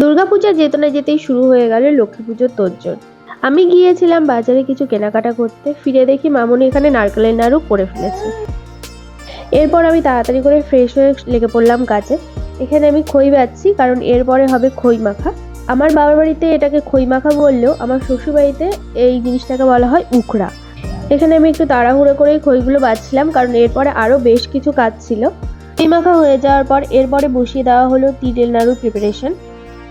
দুর্গাপূজা যেতে না যেতেই শুরু হয়ে গেল লক্ষ্মী পুজোর তোড়জোড়। আমি গিয়েছিলাম বাজারে কিছু কেনাকাটা করতে, ফিরে দেখি মামুনি এখানে নারকেলের নাড়ু করে ফেলেছে। এরপর আমি তাড়াতাড়ি করে ফ্রেশ হয়ে লেগে পড়লাম কাজে। এখানে আমি খই বাচ্ছি, কারণ এরপরে হবে খই মাখা। আমার বাবার বাড়িতে এটাকে খই মাখা বললেও আমার শ্বশুর বাড়িতে এই জিনিসটাকে বলা হয় উখড়া। এখানে আমি একটু তাড়াহুড়ো করেই খইগুলো বাছছিলাম কারণ এরপরে আরও বেশ কিছু কাজ ছিল। খই মাখা হয়ে যাওয়ার পর এরপরে বসিয়ে দেওয়া হলো তিলের নাড়ুর প্রিপারেশন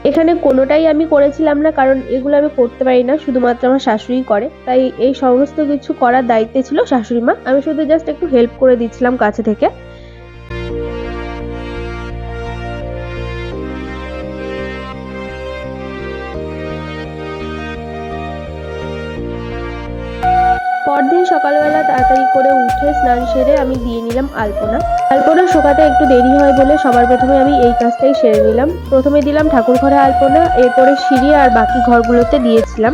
এখানে কোনোটাই আমি করেছিলাম না, কারণ এগুলো আমি করতে পারি না, শুধুমাত্র আমার শাশুড়ি করে। তাই এই সমস্ত কিছু করার দায়িত্বে ছিল শাশুড়ি মা আমি শুধু জাস্ট একটু হেল্প করে দিচ্ছিলাম কাছে থেকে। পরদিন সকালবেলা তাড়াতাড়ি করে উঠে স্নান সেরে আমি দিয়ে নিলাম আলপনা। আলপনা শোকাতে একটু দেরি হয় বলে সবার প্রথমে আমি এই কাজটাই সেরে নিলাম। প্রথমে দিলাম ঠাকুর ঘরে আলপনা, এরপরে সিঁড়ি আর বাকি ঘরগুলোতে দিয়েছিলাম।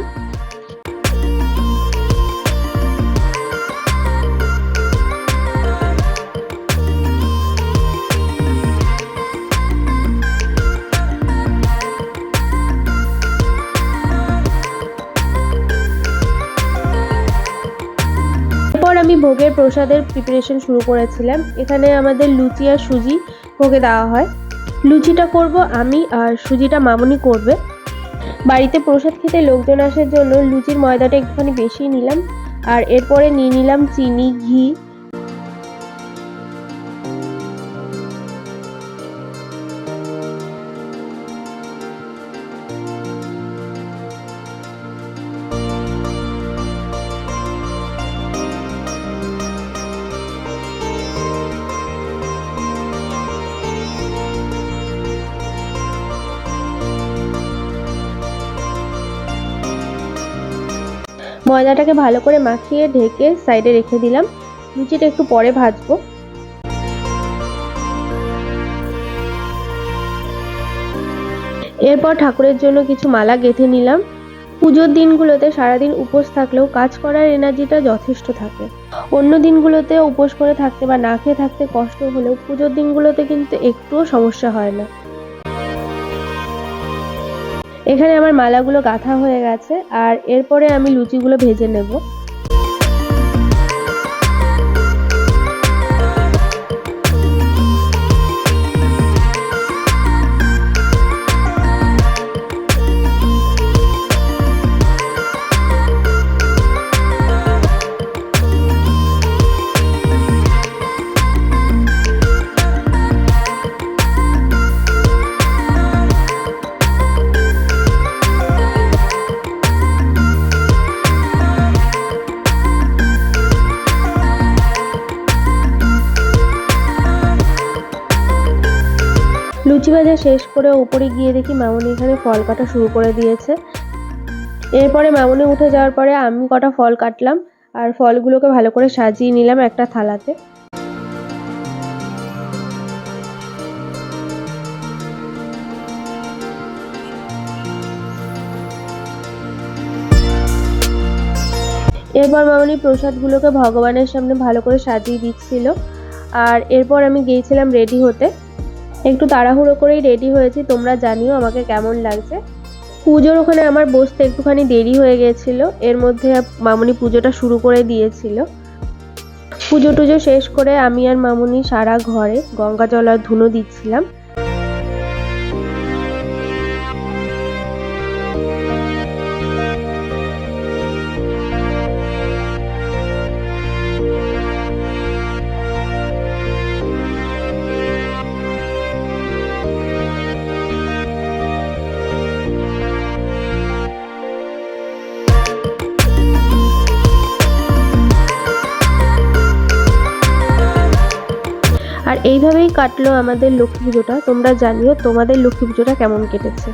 আমি ভোগের প্রসাদের প্রিপারেশন শুরু করেছিলাম। এখানে আমাদের লুচি আর সুজি ভোগে দেওয়া হয়। লুচিটা করব আমি আর সুজিটা মামনি করবে। বাড়িতে প্রসাদ খেতে লোকজন আসার জন্য লুচির ময়দাটা একটুখানি বেশি নিলাম। আর এরপরে নিয়ে নিলাম চিনি, ঘি ময়দাটাকে ভালো করে মাখিয়ে ঢেকে সাইডে রেখে দিলাম। লুচিটা একটু পরে ভাজবো। এরপর ঠাকুরের জন্য কিছু মালা গেঁথে নিলাম। পুজোর দিনগুলোতে সারাদিন উপোস থাকলেও কাজ করার এনার্জিটা যথেষ্ট থাকে। অন্য দিনগুলোতে উপোস করে থাকতে বা না খেয়ে থাকতে কষ্ট হলেও পুজোর দিনগুলোতে কিন্তু একটুও সমস্যা হয় না। এখানে আমার মালাগুলো গাঁথা হয়ে গেছে আর এরপরে আমি লুচিগুলো ভেজে নেব। লুচি ভাজা শেষ করে উপরে গিয়ে দেখি মামুনি এখানে ফল কাটা শুরু করে দিয়েছে। এরপরে মামুনি উঠে যাওয়ার পরে আমি কটা ফল কাটলাম আর ফলগুলোকে ভালো করে সাজিয়ে নিলাম একটা থালাতে। এরপর মামনি প্রসাদগুলোকে ভগবানের সামনে ভালো করে সাজিয়ে দিচ্ছিল। আর এরপর আমি গিয়েছিলাম রেডি হতে। একটু তাড়াহুড়ো করেই রেডি হয়েছি, তোমরা জানিও আমাকে কেমন লাগছে। পুজোর ওখানে আমার বসতে একটুখানি দেরি হয়ে গেছিল, এর মধ্যে মামুনি পুজোটা শুরু করে দিয়েছিল। পুজো টুজো শেষ করে আমি আর মামুনি সারা ঘরে গঙ্গা জল আর ধুনো দিচ্ছিলাম। এইভাবেই কাটলো আমাদের লক্ষ্মী পুজোটা। তোমরা জানিও তোমাদের লক্ষ্মী পুজোটা কেমন কেটেছে।